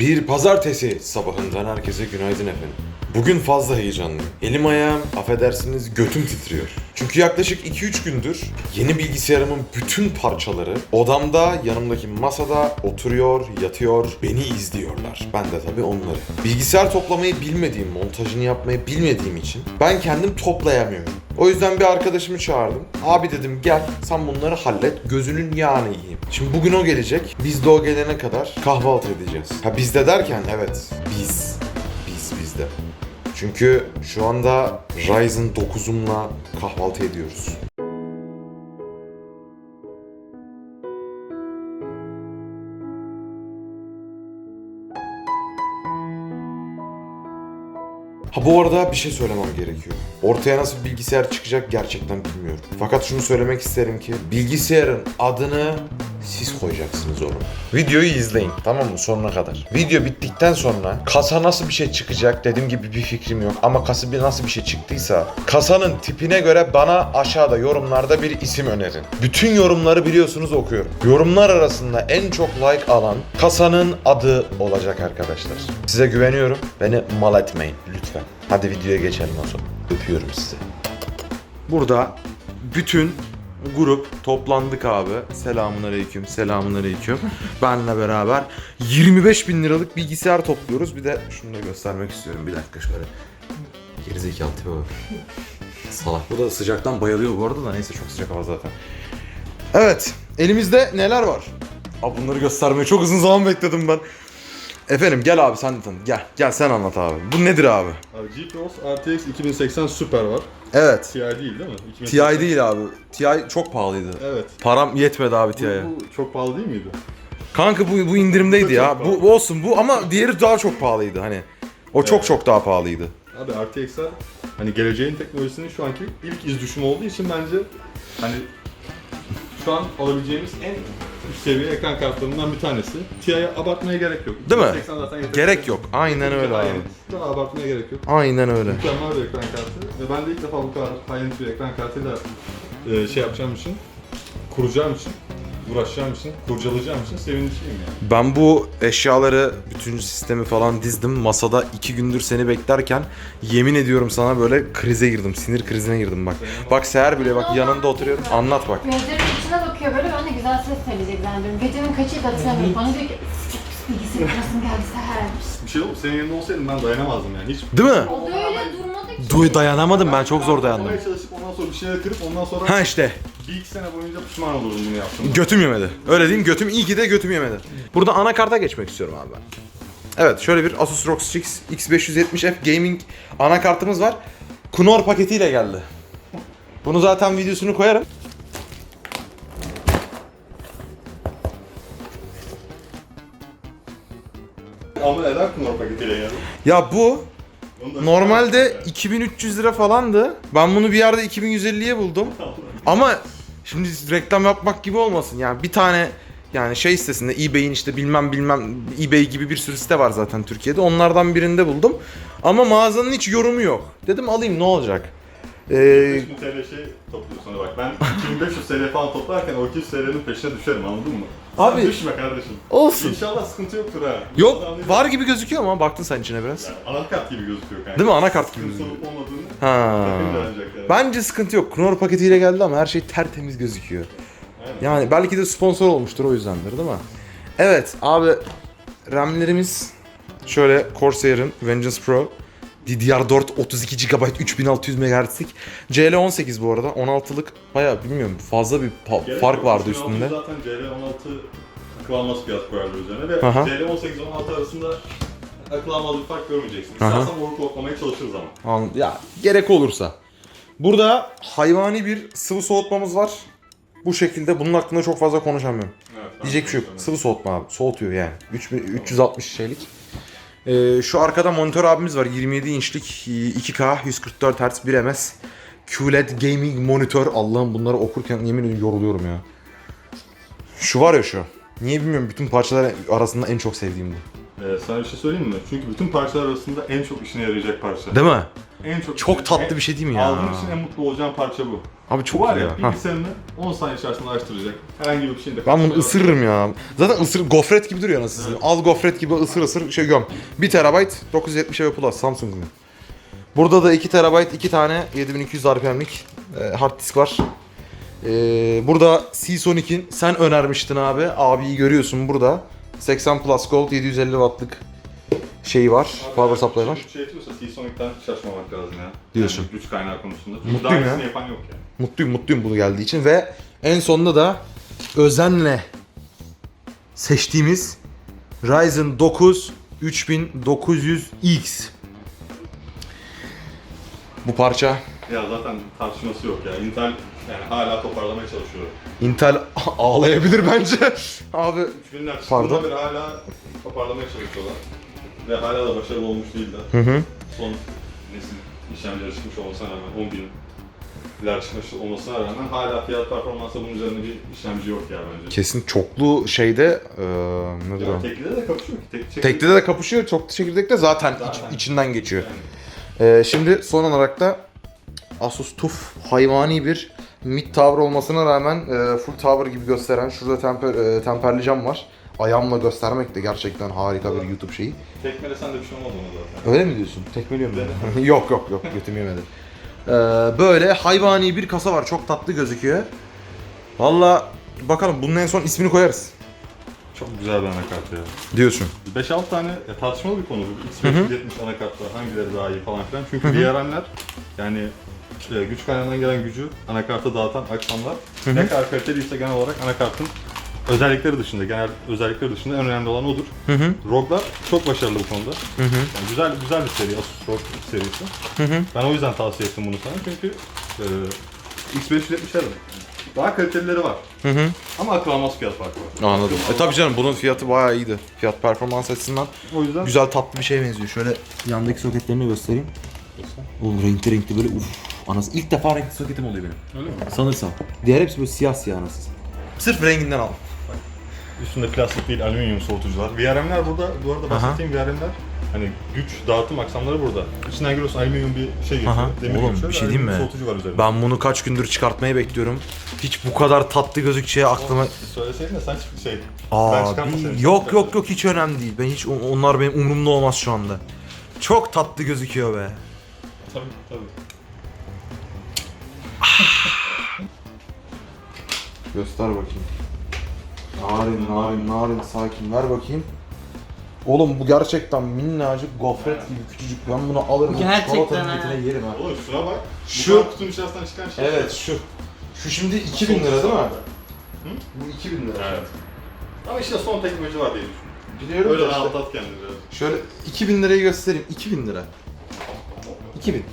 Bir pazartesi sabahından herkese günaydın efendim. Bugün fazla heyecanlıyım. Elim ayağım, affedersiniz götüm titriyor. Çünkü yaklaşık 2-3 gündür yeni bilgisayarımın bütün parçaları odamda, yanımdaki masada oturuyor, yatıyor, beni izliyorlar. Ben de tabii onları. Bilgisayar toplamayı bilmediğim, montajını yapmayı bilmediğim için ben kendim toplayamıyorum. O yüzden bir arkadaşımı çağırdım. Abi dedim gel sen bunları hallet gözünün yağını yiyeyim. Şimdi bugün o gelecek. Biz de o gelene kadar kahvaltı edeceğiz. Ha bizde derken evet biz. Biz bizde. Çünkü şu anda Ryzen 9'umla kahvaltı ediyoruz. Ha bu arada bir şey söylemem gerekiyor. Ortaya nasıl bir bilgisayar çıkacak gerçekten bilmiyorum. Fakat şunu söylemek isterim ki bilgisayarın adını siz koyacaksınız oğlum. Videoyu izleyin tamam mı sonuna kadar. Video bittikten sonra kasa nasıl bir şey çıkacak dediğim gibi bir fikrim yok. Ama kasa bir nasıl bir şey çıktıysa kasanın tipine göre bana aşağıda yorumlarda bir isim önerin. Bütün yorumları biliyorsunuz okuyorum. Yorumlar arasında en çok like alan kasanın adı olacak arkadaşlar. Size güveniyorum. Beni mal etmeyin lütfen. Hadi videoya geçelim o zaman. Öpüyorum sizi. Burada bütün grup toplandık abi. Selamun aleyküm, selamun aleyküm. Benle beraber 25 bin liralık bilgisayar topluyoruz. Bir de şunu da göstermek istiyorum. Bir dakika şöyle. Gerizekalı tipe bak. Salak. Bu da sıcaktan bayılıyor bu arada da neyse çok sıcak hava zaten. Evet, elimizde neler var? Abi bunları göstermeyi çok uzun zaman bekledim ben. Efendim gel abi sen de tanı. Gel, gel sen anlat abi. Bu nedir abi? Abi GeForce RTX 2080 Super var. Evet. TI değil değil mi? 2080. TI değil abi. TI çok pahalıydı. Evet. Param yetmedi abi Bu, TI'ye. bu çok pahalı değil miydi? Kanka bu bu indirimdeydi Bu ya. çok Bu, bu olsun bu ama diğeri daha çok pahalıydı hani. O çok Evet. çok daha pahalıydı. Abi RTX'ler hani geleceğin teknolojisinin şu anki ilk iz düşümü olduğu için bence hani şu an alabileceğimiz en üst seviye ekran kartlarından bir tanesi. TI'ye abartmaya gerek yok. Değil mi? 2080 zaten yeterli. Gerek yok. Aynen öyle abi. Daha abartmaya gerek yok. Aynen öyle. Mükemmel bir ekran kartı. Ve ben de ilk defa bu kadar high-end bir ekran kartıyla e, şey yapacağım için, kuracağım için, uğraşacağım için, kurcalayacağım için sevinçliyim yani. Ben bu eşyaları, bütün sistemi falan dizdim. Masada iki gündür seni beklerken yemin ediyorum sana böyle krize girdim. Sinir krizine girdim bak. Bak Seher bile bak yanında oturuyorum. Anlat bak. Gözlerimin içine bakıyor böyle ben de güzel ses söyleyecek zannediyorum. Gecenin kaçıydı hatırlamıyorum. Bana diyor ki bilgisayar kurasım geldi Seher. Bir şey oldu, senin yanında olsaydım ben dayanamazdım yani. Hiç Değil mi? O da öyle durmadı ki. Duy dayanamadım ben çok zor dayandım. Yapmaya çalışıp ondan sonra bir şeyler kırıp ondan sonra Ha işte. bir iki sene boyunca pişman olurdum bunu yaptım. Götüm yemedi. Öyle diyeyim götüm iyi ki de götüm yemedi. Burada anakarta geçmek istiyorum abi ben. Evet şöyle bir Asus ROG Strix X570F Gaming anakartımız var. Knorr paketiyle geldi. Bunu zaten videosunu koyarım. Ya bu normalde 2300 lira falandı. Ben bunu bir yerde 2150'ye buldum. Ama şimdi reklam yapmak gibi olmasın yani bir tane yani şey sitesinde eBay'in işte bilmem bilmem eBay gibi bir sürü site var zaten Türkiye'de. Onlardan birinde buldum. Ama mağazanın hiç yorumu yok. Dedim alayım ne olacak? Ee, 5000 TL şey topluyor sonra bak ben 2500 TL falan toplarken o 200 TL'nin peşine düşerim anladın mı? Sen Abi- düşme kardeşim. olsun. İnşallah sıkıntı yoktur ha. Yok Adam var gibi gözüküyor ama baktın sen içine biraz. Yani anakart gibi gözüküyor kanka. Değil mi? Anakart gibi Sıkıntı olup olmadığını Ha. takım yani. Bence sıkıntı yok. Knorr paketiyle geldi ama her şey tertemiz gözüküyor. Aynen. Yani belki de sponsor olmuştur o yüzdendir değil mi? Evet abi RAM'lerimiz şöyle Corsair'ın Vengeance Pro DDR4 32 GB 3600 MHz'lik CL18 bu arada 16'lık bayağı bilmiyorum fazla bir Gerek fark yok. vardı 2006 üstünde. Zaten CL16 akıl almaz fiyat koyarlar üzerine ve Aha. CL18-16 arasında akıl almaz bir fark görmeyeceksin. Aha. İstersen overclocklamaya çalışırız ama. An- Ya gerek olursa. Burada hayvani bir sıvı soğutmamız var. Bu şekilde bunun hakkında çok fazla konuşamıyorum. Evet, ben Diyecek bir şey yok. Sıvı soğutma abi. Soğutuyor yani. 3000 360 şeylik. Ee, şu arkada monitör abimiz var. 27 inçlik 2K 144 Hz 1 ms QLED gaming monitör. Allah'ım bunları okurken yemin ediyorum yoruluyorum ya. Şu var ya şu. Niye bilmiyorum bütün parçalar arasında en çok sevdiğim bu. Ee, sana bir şey söyleyeyim mi? Çünkü bütün parçalar arasında en çok işine yarayacak parça. Değil mi? En çok Çok tatlı en- bir şey değil mi ya? Aldığın için en mutlu olacağın parça bu. Abi Bu çok var iyi ya, ya. Hah. bilgisayarını 10 saniye içerisinde açtıracak. Herhangi bir şeyin de Ben bunu ısırırım ya. Zaten ısır gofret gibi duruyor nasıl satayım. Al gofret gibi ısır ısır şey göm. 1 TB 970 GB Plus Samsung'un. Burada da 2 TB 2 tane 7200 RPM'lik e, hard disk var. E, burada Seasonic'in sen önermiştin abi. Abiyi görüyorsun burada. 80 Plus Gold 750 wattlık şeyi var. Abi, Power supply var. Şey yapıyorsa Seasonic'ten şaşmamak lazım ya. Diyorsun. Yani güç kaynağı konusunda. Çünkü Mutluyum daha ya. yapan yok yani. Mutluyum mutluyum bunu geldiği için ve en sonunda da özenle seçtiğimiz Ryzen 9 3900X. Bu parça Ya zaten tartışması yok ya. Intel yani hala toparlamaya çalışıyor. Intel ağlayabilir bence. Abi 3000'ler Pardon. beri hala toparlamaya çalışıyorlar. Ve hala da başarılı olmuş değiller. hı hı. Son nesil işlemcileri çıkmış olmasına rağmen 10 binler çıkmış olmasına rağmen hala fiyat performansı bunun üzerinde bir işlemci yok ya bence. Kesin çoklu şeyde eee nedir o? teklide de kapışıyor ki. Tek, tek, Tekli de kapışıyor, çoklu çekirdekte zaten, iç- Zaten. içinden geçiyor. Yani Ee, şimdi son olarak da Asus TUF hayvani bir mid tower olmasına rağmen e, full tower gibi gösteren şurada temper, e, temperli cam var. Ayağımla göstermek de gerçekten harika bir YouTube şeyi. tekmelesen de bir şey olmaz ona zaten. Öyle mi diyorsun? Tekmeliyor mu? yok yok yok götüm yemedi. Ee, böyle hayvani bir kasa var. Çok tatlı gözüküyor. Valla bakalım bunun en son ismini koyarız. Çok güzel bir anakart ya. Diyorsun. 5-6 tane ya, tartışmalı bir konu bu. X570 anakartlar hangileri daha iyi falan filan. Çünkü VRM'ler yani e, güç kaynağından gelen gücü anakarta dağıtan aksamlar ne kadar kaliteliyse genel olarak anakartın özellikleri dışında, genel özellikleri dışında en önemli olan odur. Hı hı. ROG'lar çok başarılı bu konuda. Hı hı. Yani güzel güzel bir seri Asus ROG serisi. Hı hı. Ben o yüzden tavsiye ettim bunu sana çünkü e, X570'lerin daha kalitelileri var. Hı hı. Ama akıl almaz fiyat farkı var. Anladım. E tabii canım bunun fiyatı bayağı iyiydi. Fiyat performans açısından O yüzden güzel tatlı bir şeye benziyor. Şöyle yandaki soketlerini göstereyim. Oğlum renkli renkli böyle uf. Anası ilk defa renkli soketim oluyor benim. öyle mi? Sanırsam. Diğer hepsi böyle siyah siyah anasız. Sırf renginden al. Üstünde plastik değil, alüminyum soğutucular. VRM'ler burada, bu arada bahsettiğim VRM'ler hani güç dağıtım aksamları burada. İçinden görüyorsun alüminyum bir şey geçiyor. Aha. Demir Oğlum, geçiyor bir şey diyeyim alüminyum mi? Soğutucu var üzerinde. Ben bunu kaç gündür çıkartmayı bekliyorum. Hiç bu kadar tatlı gözükeceği aklıma... Söyleseydin de sen hiç şey... ben çıkarmasaydım. Yok yok yok hiç önemli değil. Ben hiç onlar benim umurumda olmaz şu anda. Çok tatlı gözüküyor be. Tabii tabii. Göster bakayım. Narin, narin, narin, sakin. Ver bakayım. Oğlum bu gerçekten minnacık gofret gibi küçücük. Ben bunu alırım. Gerçekten çikolatanın ha. niyetine yerim ha. Oğlum şuna bak. Şu- Şu kutunun içerisinden çıkan şey. Evet şu. Şu şimdi 2000 lira değil mi? Bu 2000 lira. Evet. Ama işte son teknoloji var diye düşün. Biliyorum Öyle da işte. rahatlat kendini biraz. Şöyle 2000 lirayı göstereyim. 2000 lira. 2000.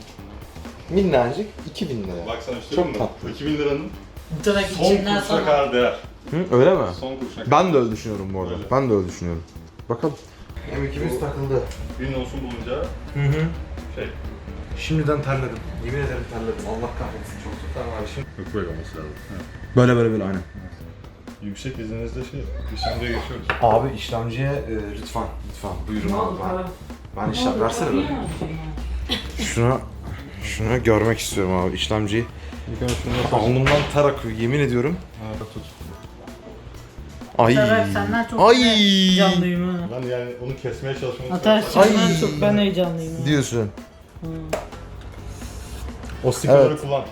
Minnacık 2000 lira. Bak sana şey Çok söyleyeyim mi? tatlı. 2000 liranın son içinden kuruşuna sana. kadar değer. Hı, öyle mi? Son kuruşuna kadar. Ben de öyle düşünüyorum bu arada. Öyle. Ben de öyle düşünüyorum. Bakalım. M200 takıldı. Windows'un bulunca Hı hı. şey. Şimdiden terledim. Yemin ederim terledim. Allah kahretsin çok çok Tamam abi şimdi. Yok böyle olması lazım. Evet. Böyle böyle böyle aynen. Yüksek izninizle şey, işlemciye geçiyoruz. Abi işlemciye e, lütfen lütfen buyurun abi. Ben, ben işlem versene bana. Şuna şunu görmek istiyorum abi işlemciyi. Önce şunu. Alnımdan ter akıyor yemin ediyorum. Ha, tut. Ay. Sever senden çok Ay. heyecanlıyım ha. Ben yani onu kesmeye çalışmamı Atar Ay. senden çok ben heyecanlıyım ha. Diyorsun. O sticker'ları Evet. kullan.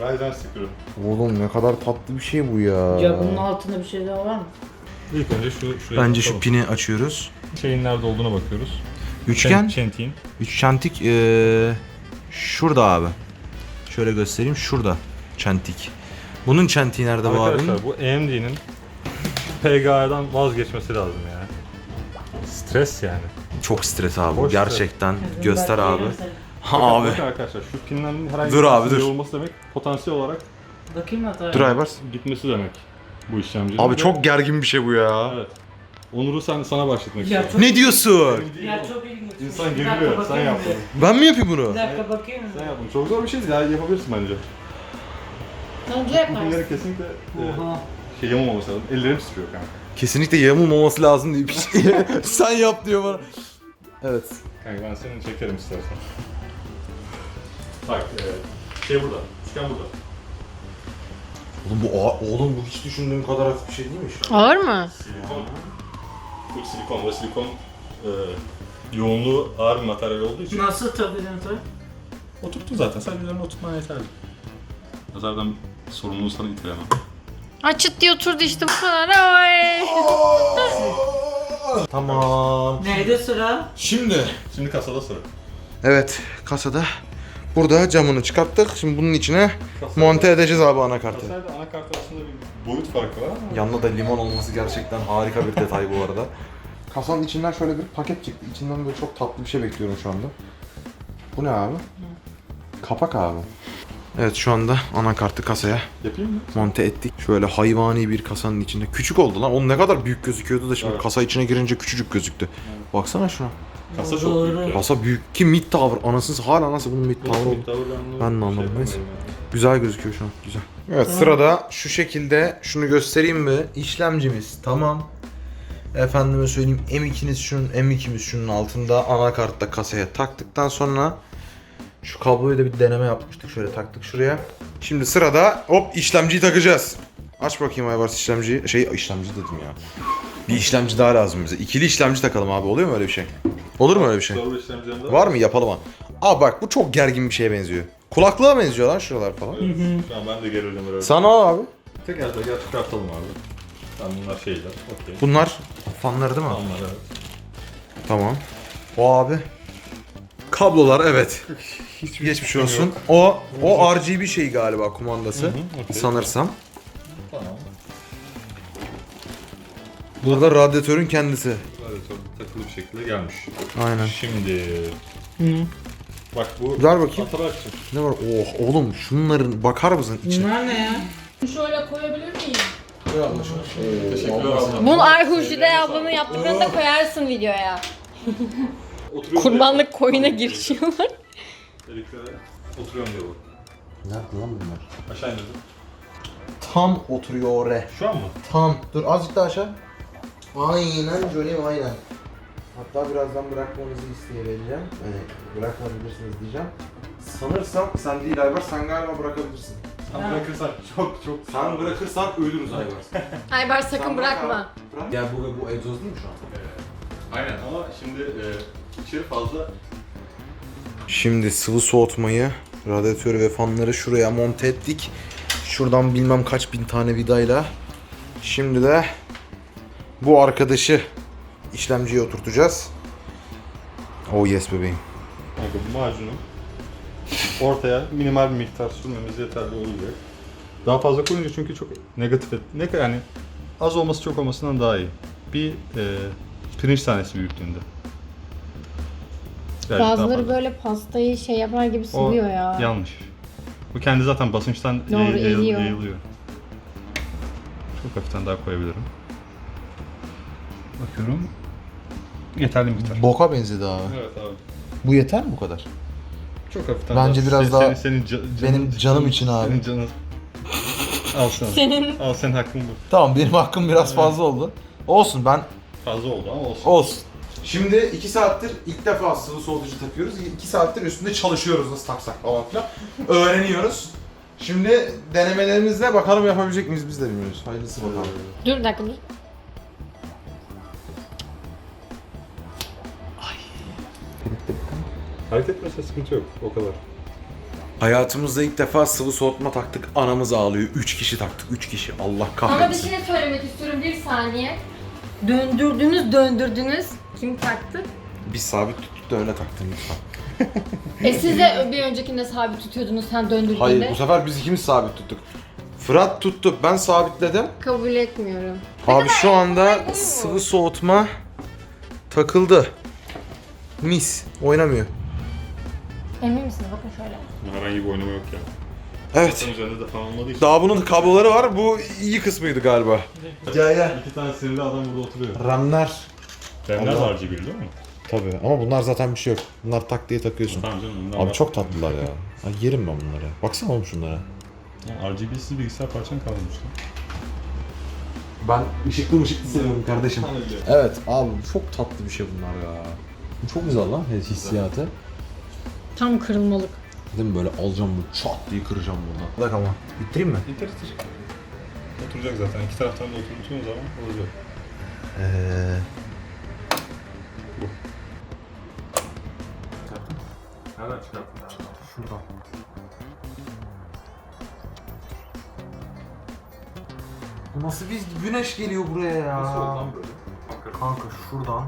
Ryzen sticker'ı. Oğlum ne kadar tatlı bir şey bu ya. Ya bunun altında bir şey daha var mı? İlk önce şu şuraya Bence şu bakalım. pini açıyoruz. şeyin nerede olduğuna bakıyoruz. Üçgen. Çentiğin. Üç çentik eee, şurada abi. Şöyle göstereyim şurada çentik. Bunun çentiği nerede bu abinin? Arkadaşlar bu AMD'nin PGA'dan vazgeçmesi lazım yani. Stres yani. Çok stres abi. Boş Gerçekten. Göster abi. Ha Bakın- abi. Bakın arkadaşlar şu pinlerin herhangi Dur bir abi, tanesinin dur. olması demek potansiyel olarak Bakayım mı? Dur Aybars. gitmesi demek bu işlemcinin. Abi çok gergin bir şey bu ya. Evet. Onur'u sen sana başlatmak Ya istiyorum. çok, Ne diyorsun? ya çok ilginç. İnsan dakika sen yaptın. Ben mi yapayım bunu? Bir dakika bakayım? Sen yaptın. Çok zor bir şey değil ya yapabilirsin bence. Bence Bu yaparsın. pinleri kesinlikle e, Oha. şey yamamaması lazım. Ellerim titriyor kanka. Kesinlikle yamulmaması lazım diye bir şey. Sen yap diyor bana. Evet. Kanka ben seni çekerim istersen. Bak e, şey burada. Üçgen burada. Oğlum bu oğlum bu hiç düşündüğüm kadar hafif bir şey değilmiş. Ağır mı? Silikon. Full silikon ve silikon e, yoğunluğu ağır bir materyal olduğu için Nasıl takacaksın tabii? oturttu zaten. Sadece üzerine oturtman yeterli. Nazardan sorumluluğu sana itiremem. Açıt diye oturdu işte bu kadar. Ay. Tamam. Neyde sıra? Şimdi. Şimdi kasada sıra. Evet kasada. Burada camını çıkarttık. Şimdi bunun içine Kasada- monte edeceğiz abi anakartı. Kasayla anakart arasında bir boyut farkı var ama Yanında da limon olması gerçekten harika bir detay bu arada. Kasanın içinden şöyle bir paket çıktı. İçinden böyle çok tatlı bir şey bekliyorum şu anda. Bu ne abi? Kapak abi. Evet şu anda anakartı kasaya yapayım mı? monte ettik. Şöyle hayvani bir kasanın içinde. Küçük oldu lan. O ne kadar büyük gözüküyordu da şimdi Evet. kasa içine girince küçücük gözüktü. Baksana şuna. Kasa çok Doğru. büyük. ya. Kasa büyük ki mid tower. Anasını hala nasıl bunun mid tower oldu? Ben de anlamadım, neyse. yapamıyorum Güzel gözüküyor şu an. Güzel. Evet sırada şu şekilde şunu göstereyim mi? İşlemcimiz tamam. Efendime söyleyeyim M2'niz şunun M2'miz şunun altında anakartta kasaya taktıktan sonra şu kabloyu da bir deneme yapmıştık. Şöyle taktık şuraya. Şimdi sırada hop işlemciyi takacağız. Aç bakayım Aybars işlemciyi. Şey işlemci dedim ya. Bir işlemci daha lazım bize. İkili işlemci takalım abi. Oluyor mu öyle bir şey? Olur mu öyle bir şey? Var mı? Yapalım ha. Aa bak bu çok gergin bir şeye benziyor. Kulaklığa benziyor lan şuralar falan. Evet. Ben de gerildim böyle. Sana al abi. Teker teker çıkartalım abi. Tamam bunlar şeyler. Okey. Bunlar fanları değil mi? Tamam evet. Tamam. O abi. Kablolar evet. Hiçbir Geçmiş fikrim olsun. yok. O o RGB şey galiba kumandası. Hı hı, okey. Sanırsam. Tamam. Burada radyatörün kendisi. Çok takılı bir şekilde gelmiş. Aynen. Şimdi Hı. bak bu Ver bakayım. Atarakçı. Ne var? Oh oğlum şunların bakar mısın içine? Bunlar ne ya? Şöyle koyabilir miyim? Teşekkürler. Bunu Arhuşide ablanın yaptıklarını da koyarsın videoya. Kurbanlık koyuna girişiyorlar. Deliklere oturuyorum diyor bu. Nerede lan bunlar? Aşağı indirdim. Tam oturuyor oraya. Şu an mı? Tam. Dur azıcık daha aşağı. Aynen Johnny aynen. Hatta birazdan bırakmanızı isteyebileceğim. Hani bırakabilirsiniz diyeceğim. Sanırsam sen değil Aybar, sen galiba bırakabilirsin. Sen bırakırsan çok çok Sen bırakırsan ölürüz Aybar. Aybar sakın bırakma. Ya bu bu egzoz değil mi şu an? Aynen ama şimdi e, içeri fazla Şimdi sıvı soğutmayı, radyatörü ve fanları şuraya monte ettik. Şuradan bilmem kaç bin tane vidayla. Şimdi de bu arkadaşı işlemciye oturtacağız. Oh yes bebeğim. Kanka bu macunu ortaya minimal bir miktar sürmemiz yeterli olacak. Daha fazla koyunca çünkü çok negatif et. Ne yani az olması çok olmasından daha iyi. Bir e, pirinç tanesi büyüklüğünde. Daha Bazıları fazla. böyle pastayı şey yapar gibi O siliyor ya. Yanlış. Bu kendi zaten basınçtan Doğru, yay- yayıl- eriyor. yayılıyor. Çok hafiften daha koyabilirim. Bakıyorum. Yeterli miktar. Boka benzedi abi. Evet abi. Bu yeter mi bu kadar? Çok hafiften Bence biraz daha senin, senin ca- benim canım için abi. Senin canın. Al sana. Senin Al senin hakkın bu. Tamam benim hakkım biraz fazla oldu. Olsun ben Fazla oldu ama olsun. olsun. Şimdi 2 saattir ilk defa sıvı soğutucu takıyoruz. 2 saattir üstünde çalışıyoruz nasıl taksak falan filan. Öğreniyoruz. Şimdi denemelerimizle bakalım yapabilecek miyiz biz de bilmiyoruz. Hayırlısı bakalım. Dur bir dakika dur. Hareket etmese sıkıntı yok. O kadar. Hayatımızda ilk defa sıvı soğutma taktık. Anamız ağlıyor. 3 kişi taktık. 3 kişi. Allah Ama bir kahretsin. şey söylemek istiyorum bir saniye. Döndürdünüz döndürdünüz. Kim taktı? Biz sabit tuttuk da öyle taktın lütfen. E siz de bir öncekinde sabit tutuyordunuz sen döndürdüğünde. Hayır bu sefer biz ikimiz sabit tuttuk. Fırat tuttu. Ben sabitledim. Kabul etmiyorum. Abi şu anda sıvı soğutma takıldı. Mis. Oynamıyor. Emin misiniz? Bakın şöyle. Herhangi bir oynama yok ya. Evet. Üzerinde de. Daha bunun kabloları var. Bu iyi kısmıydı galiba. Gel gel. İki tane sinirli adam burada oturuyor. Ramlar. Benler Allah. var RGB değil mi? Tabii ama bunlar zaten bir şey yok. Bunlar tak diye takıyorsun. Tamam canım. bunlar Abi var. çok tatlılar ya. Ay yerim ben bunları. Baksana oğlum şunlara. Ya RGB'siz bilgisayar parçan kalmamış lan. Ben ışıklı ışıklı seviyorum kardeşim. Evet abi çok tatlı bir şey bunlar ya. Çok güzel lan hissiyatı. Tam kırılmalık. Değil mi böyle alacağım bunu çat diye kıracağım buradan. Bak ama bitireyim mi? Yeter yeter. Oturacak zaten. İki taraftan da oturduğun zaman olacak. Eee... Nereden çıkarttın? Şuradan. Bu nasıl bir güneş geliyor buraya ya? Nasıl oldu lan böyle? Kanka şuradan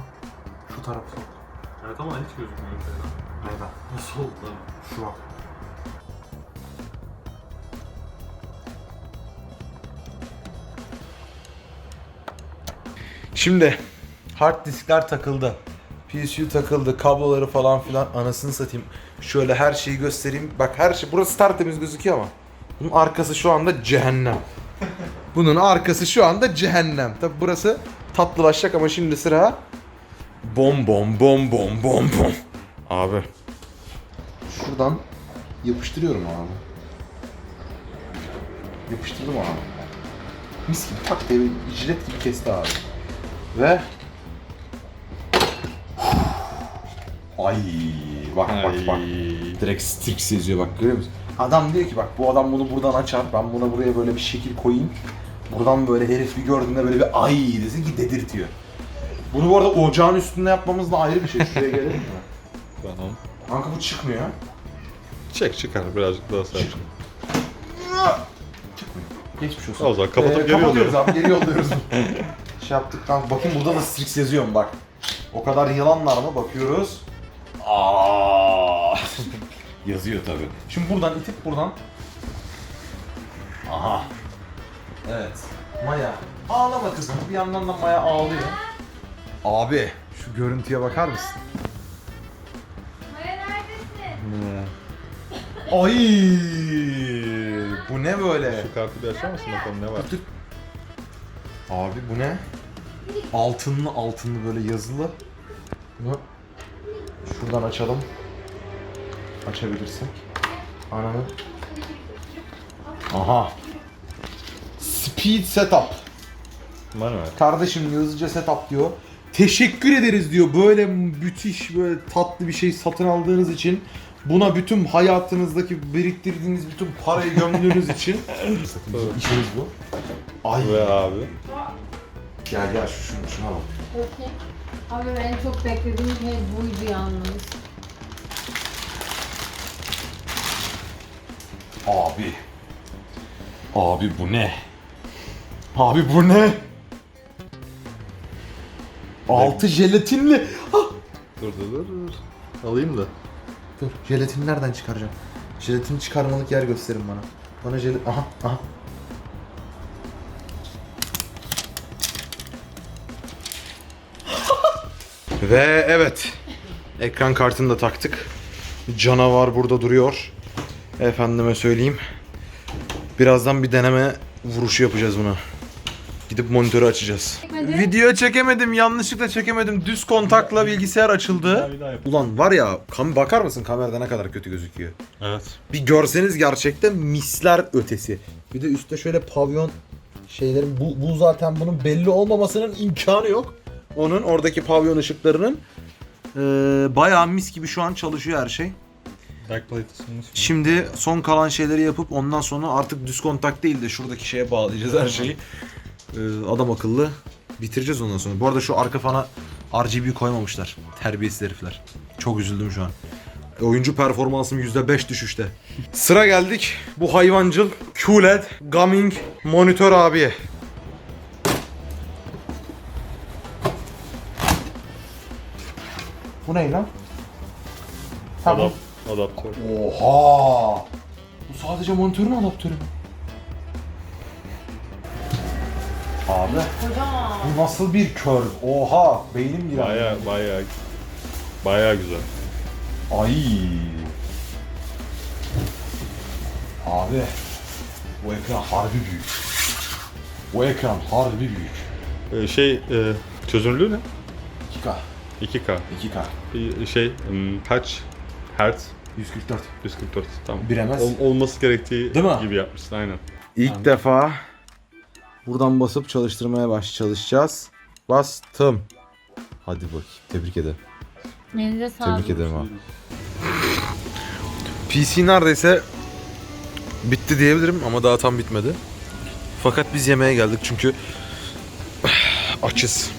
şu tarafa sok. Evet ama hiç gözükmüyor şeyden. Nereden? Nasıl oldu lan? Şu bak. Şimdi hard diskler takıldı. PSU takıldı, kabloları falan filan anasını satayım. Şöyle her şeyi göstereyim. Bak her şey burası tertemiz gözüküyor ama bunun arkası şu anda cehennem. Bunun arkası şu anda cehennem. Tabi burası tatlılaşacak ama şimdi sıra bom bom bom bom bom bom. Abi Şuradan yapıştırıyorum abi. Yapıştırdım abi. Mis gibi tak diye bir jilet gibi kesti abi. Ve Ay bak bak bak. Direkt Strix yazıyor bak görüyor musun? Adam diyor ki bak bu adam bunu buradan açar. Ben buna buraya böyle bir şekil koyayım. Buradan böyle herif bir gördüğünde böyle bir ay desin ki dedirtiyor. Bunu bu arada ocağın üstünde yapmamız da ayrı bir şey. Şuraya gelelim mi? Tamam. Kanka bu çıkmıyor. Çek çıkar birazcık daha sert. Çıkmıyor. Geçmiş olsun. O zaman kapatıp Ee, geri yolluyorum. abi geri yolluyoruz. şey yaptıktan bakın burada da Strix yazıyorum bak. O kadar yılanlar mı bakıyoruz. Aa. Yazıyor tabi. Şimdi buradan itip buradan. Aha. Evet. Maya. Ağlama kızım. Bir yandan da Maya ağlıyor. Abi şu görüntüye bakar mısın? Maya neredesin? Ay bu ne böyle? Şu kartı bir açar mısın bakalım ne var? Abi bu ne? Altınlı altınlı böyle yazılı. Bunu şuradan açalım. Açabilirsek. Ananı. Aha. Speed setup. Manuel. Kardeşim yazıcı setup diyor. Teşekkür ederiz diyor. Böyle müthiş böyle tatlı bir şey satın aldığınız için. Buna bütün hayatınızdaki biriktirdiğiniz bütün parayı gömdüğünüz için. İşiniz bu. Ay. Ve abi. Gel gel şu şunu şuna bak. Peki. Abi en çok beklediğim şey buydu yalnız. Abi. Abi bu ne? Abi bu ne? Altı jelatinli. Ah! Dur dur dur. dur. Alayım da. Dur, jelatini nereden çıkaracağım? Jelatini çıkarmalık yer gösterin bana. Bana jelat... Aha, aha. Ve evet. Ekran kartını da taktık. Canavar burada duruyor. Efendime söyleyeyim. Birazdan bir deneme vuruşu yapacağız buna. Gidip monitörü açacağız. Video çekemedim, yanlışlıkla çekemedim. Düz kontakla bilgisayar açıldı. Bir daha yap. Ulan var ya, kam bakar mısın kamerada ne kadar kötü gözüküyor. Evet. Bir görseniz gerçekten misler ötesi. Bir de üstte şöyle pavyon şeylerin bu, bu zaten bunun belli olmamasının imkanı yok. Onun oradaki pavyon ışıklarının ee, bayağı mis gibi şu an çalışıyor her şey. Backplate ısınmış. Şimdi son kalan şeyleri yapıp ondan sonra artık düz kontak değil de şuradaki şeye bağlayacağız her şeyi. Ee, adam akıllı bitireceğiz ondan sonra. Bu arada şu arka fana RGB koymamışlar. Terbiyesiz herifler. Çok üzüldüm şu an. E, Oyuncu performansım %5 düşüşte. Sıra geldik bu hayvancıl QLED Gaming monitör abiye. Bu ne lan? Adap adaptör. Oha! Bu sadece monitörün adaptörü mü? Abi Kocaman. bu nasıl bir kör? Oha! Beynim girer. Baya baya baya güzel. Ay! Abi bu ekran harbi büyük. Bu ekran harbi büyük. Ee, şey e, çözünürlüğü ne? 2K. 2K. 2K. Bir Şey hmm, kaç hertz? 144. 144 tamam. Bir MS. Ol- olması gerektiği Değil mi? gibi yapmışsın aynen. İlk defa Buradan basıp çalıştırmaya baş çalışacağız. Bastım. Hadi bakayım. Tebrik ederim. Elinize sağlık. Tebrik ederim abi. PC neredeyse bitti diyebilirim ama daha tam bitmedi. Fakat biz yemeğe geldik çünkü açız.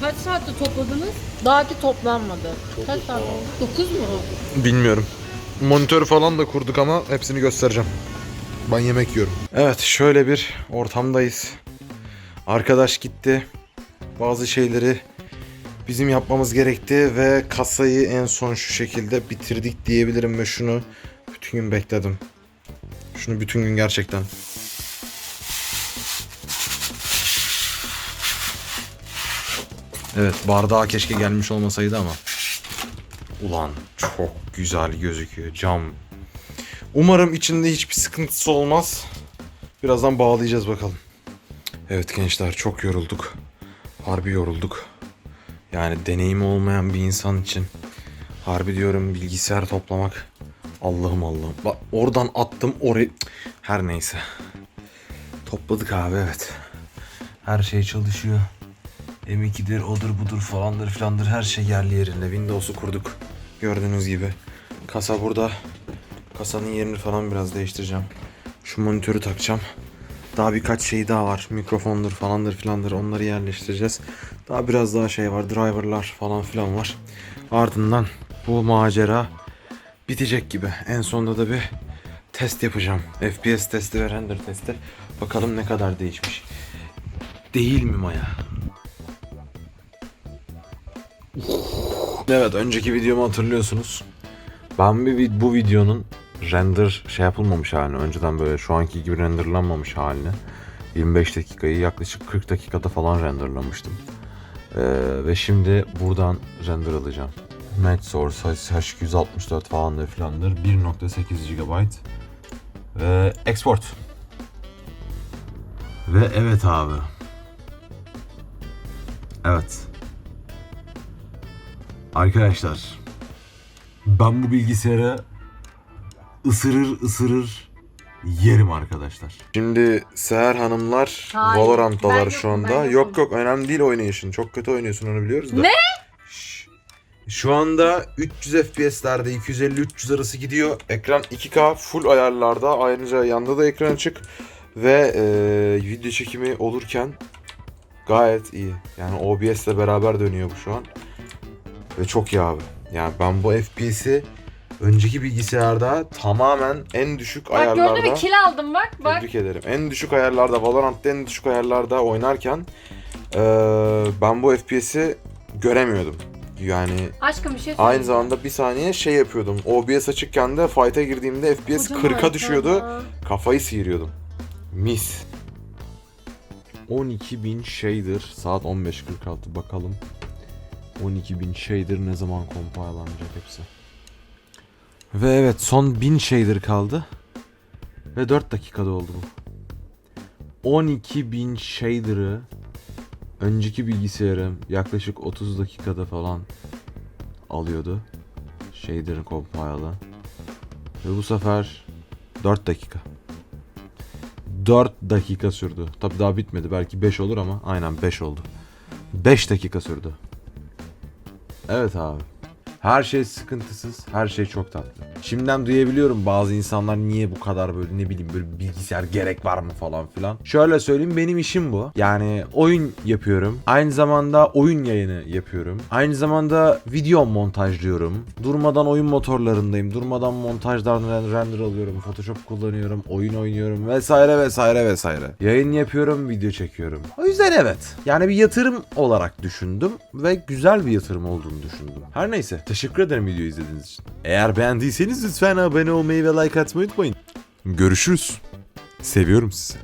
Kaç saatte topladınız? Daha ki toplanmadı. Kaç saat oldu? 9 mu? Bilmiyorum. Monitörü falan da kurduk ama hepsini göstereceğim. Ben yemek yiyorum. Evet şöyle bir ortamdayız. Arkadaş gitti. Bazı şeyleri bizim yapmamız gerekti ve kasayı en son şu şekilde bitirdik diyebilirim ve şunu bütün gün bekledim. Şunu bütün gün gerçekten. Evet bardağa keşke gelmiş olmasaydı ama. Ulan çok güzel gözüküyor cam. Umarım içinde hiçbir sıkıntısı olmaz. Birazdan bağlayacağız bakalım. Evet gençler çok yorulduk. Harbi yorulduk. Yani deneyimi olmayan bir insan için harbi diyorum bilgisayar toplamak Allah'ım Allah'ım. Bak oradan attım oraya. Her neyse. Topladık abi evet. Her şey çalışıyor. M2'dir, odur budur falandır filandır her şey yerli yerinde. Windows'u kurduk. Gördüğünüz gibi. Kasa burada. Kasanın yerini falan biraz değiştireceğim. Şu monitörü takacağım. Daha birkaç şey daha var. Mikrofondur falandır filandır onları yerleştireceğiz. Daha biraz daha şey var. Driverlar falan filan var. Ardından bu macera bitecek gibi. En sonunda da bir test yapacağım. FPS testi ve render testi. Bakalım ne kadar değişmiş. Değil mi Maya? Evet önceki videomu hatırlıyorsunuz. Ben bir bu videonun render şey yapılmamış halini önceden böyle şu anki gibi renderlanmamış halini 25 dakikayı yaklaşık 40 dakikada falan renderlamıştım. Ee, ve şimdi buradan render alacağım. Match Source H264 falandır filandır 1.8 GB ve export. Ve evet abi. Evet. Arkadaşlar ben bu bilgisayarı ısırır ısırır yerim arkadaşlar. Şimdi Seher hanımlar Hayır, Valorant'talar ben şu yokum, anda. ben Yok yokum. yok önemli değil oynayışın. Çok kötü oynuyorsun onu biliyoruz da. Ne? Şu anda 300 FPS'lerde 250-300 arası gidiyor. Ekran 2K full ayarlarda. Ayrıca yanda da ekran açık. Ve e, video çekimi olurken gayet iyi. Yani OBS ile beraber dönüyor bu şu an. Ve çok iyi abi. Yani ben bu FPS'i önceki bilgisayarda tamamen en düşük Bak ayarlarda... gördün mü kill aldım bak bak. Tebrik ederim. En düşük ayarlarda, Valorant'ta en düşük ayarlarda oynarken eee, ben bu FPS'i göremiyordum. Yani Aşkım bir şey aynı zamanda bir saniye şey yapıyordum. OBS açıkken de fight'a girdiğimde FPS Kocaman 40'a düşüyordu. ekran. Kafayı sıyırıyordum. Mis. 12.000 shader saat 15.46 bakalım. 12.000 shader ne zaman compilelanacak hepsi. Ve evet son 1000 shader kaldı. Ve 4 dakikada oldu bu. 12.000 shader'ı önceki bilgisayarım yaklaşık 30 dakikada falan alıyordu. Shader'ın compile'ı. Ve bu sefer 4 dakika. 4 dakika sürdü. Tabi daha bitmedi. Belki 5 olur ama aynen 5 oldu. 5 dakika sürdü. Evet abi. Her şey sıkıntısız, her şey çok tatlı. Şimdiden duyabiliyorum bazı insanlar niye bu kadar böyle ne bileyim böyle bilgisayar gerek var mı falan filan. Şöyle söyleyeyim benim işim bu. Yani oyun yapıyorum. Aynı zamanda oyun yayını yapıyorum. Aynı zamanda video montajlıyorum. Durmadan oyun motorlarındayım. Durmadan montajdan ren- render alıyorum. Photoshop kullanıyorum. Oyun oynuyorum vesaire vesaire vesaire. Yayın yapıyorum, video çekiyorum. O yüzden evet. Yani bir yatırım olarak düşündüm ve güzel bir yatırım olduğunu düşündüm. Her neyse. Teşekkür ederim videoyu izlediğiniz için. Eğer beğendiyseniz lütfen abone olmayı ve like atmayı unutmayın. Görüşürüz. Seviyorum sizi.